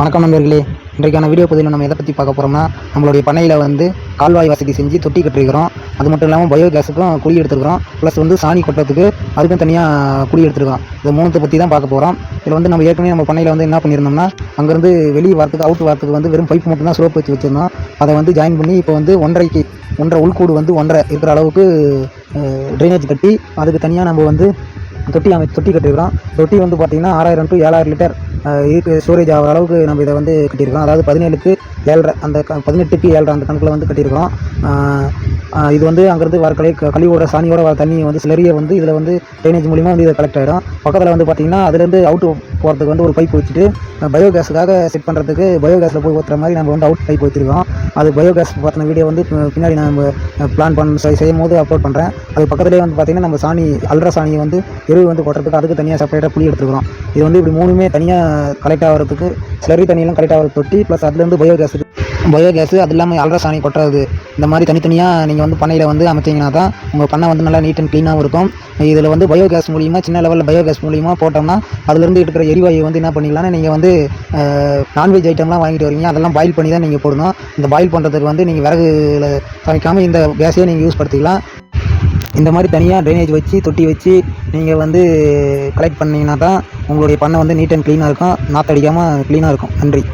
வணக்கம் நண்பர்களே. இன்றைக்கான வீடியோ பதிவில் நம்ம எதை பற்றி பார்க்க போகிறோம்னா நம்மளுடைய பண்ணையில் வந்து கால்வாய் வசதி செஞ்சு தொட்டி கட்டிருக்கிறோம். அது மட்டும் இல்லாமல் பயோ கேஸுக்கும் குழி எடுத்துருக்கிறோம். ப்ளஸ் வந்து சாணி கொட்டுறதுக்கு அதுக்கும் தனியாக குழி எடுத்துருக்கோம் இது மூணுத்தை பற்றி தான் பார்க்க போகிறோம் இதில் வந்து நம்ம ஏற்கனவே நம்ம பண்ணையில் வந்து என்ன பண்ணியிருந்தோம்னா அங்கேருந்து வெளியே வரத்துக்கு அவுட் வரத்துக்கு வந்து வெறும் பைப் மட்டும் தான் ஸ்லோப் வச்சு வச்சுருந்தோம். அதை வந்து ஜாயின் பண்ணி இப்போ வந்து ஒன்றரைக்கு ஒன்றரை உள்கூடு வந்து ஒன்றரை இருக்கிற அளவுக்கு ட்ரைனேஜ் கட்டி அதுக்கு தனியாக நம்ம வந்து தொட்டி அமை தொட்டி கட்டியிருக்கிறோம். தொட்டி வந்து பார்த்திங்கன்னா ஆறாயிரம் டு ஏழாயிரம் லிட்டர் இருக்கு ஸ்டோரேஜ் ஆகிற அளவுக்கு நம்ம இதை வந்து கட்டியிருக்கோம். அதாவது பதினேழுக்கு ஏழரை அந்த க பதினெட்டுக்கு ஏழரை அந்த கணக்கில் வந்து கட்டியிருக்கோம் இது வந்து அங்கேருந்து வர கழி கழிவோட சாணியோட வர தண்ணி வந்து சிலரிய வந்து இதில் வந்து ட்ரைனேஜ் மூலிமா வந்து இதை கலெக்ட் ஆகிடும் பக்கத்தில் வந்து பார்த்திங்கன்னா அதுலேருந்து அவுட்டு போகிறதுக்கு வந்து ஒரு பைப் வச்சுட்டு பயோ கேஸுக்காக செட் பண்ணுறதுக்கு பயோ கேஸில் போய் ஊற்றுற மாதிரி நம்ம வந்து அவுட் பைப் வச்சுருக்கோம். அது பயோ கேஸ் பார்த்தின வீடியோ வந்து பின்னாடி நம்ம பிளான் பண்ண செய்- செய்யும் போது அப்லோட் பண்ணுறேன் அது பக்கத்துலேயே வந்து பார்த்திங்கன்னா நம்ம சாணி அல்ற சாணியை வந்து எருவு வந்து கொட்டுறதுக்கு அதுக்கு தனியாக செப்பரேட்டாக புளி எடுத்துருக்கிறோம். இது வந்து இப்படி மூணுமே தனியாக கலெக்ட் ஆகிறதுக்கு ஸ்லரி தண்ணியெல்லாம் கலெக்ட் ஆகிற தொட்டி ப்ளஸ் அதுலேருந்து பயோ கேஸுக்கு பயோ கேஸு அது இல்லாமல் அல்ட்ரா சாணி கொட்டுறது. இந்த மாதிரி தனித்தனியாக நீங்கள் வந்து பண்ணையில் வந்து அமைச்சிங்கன்னா தான் உங்கள் பண்ணை வந்து நல்லா நீட் அண்ட் க்ளீனாகவும் இருக்கும். இதில் வந்து பயோ கேஸ் மூலியமாக சின்ன லெவலில் பயோ கேஸ் மூலியமாக போட்டோம்னா அதுலேருந்து இருக்கிற எரிவாயு வந்து என்ன பண்ணிக்கலாம்னா நீங்கள் வந்து நான்வெஜ் ஐட்டம்லாம் வாங்கிட்டு வரீங்க அதெல்லாம் பாயில் பண்ணி தான் நீங்கள் போடணும். இந்த பாயில் பண்ணுறதுக்கு வந்து நீங்கள் விறகுல சமைக்காமல் இந்த கேஸையே நீங்கள் யூஸ் படுத்திக்கலாம். இந்த மாதிரி தனியாக ட்ரைனேஜ் வச்சு தொட்டி வச்சு நீங்கள் வந்து கலெக்ட் பண்ணிங்கன்னா தான் உங்களுடைய பண்ணை வந்து நீட் அண்ட் க்ளீனாக இருக்கும். நாற்றடிக்காமல் க்ளீனாக இருக்கும். நன்றி.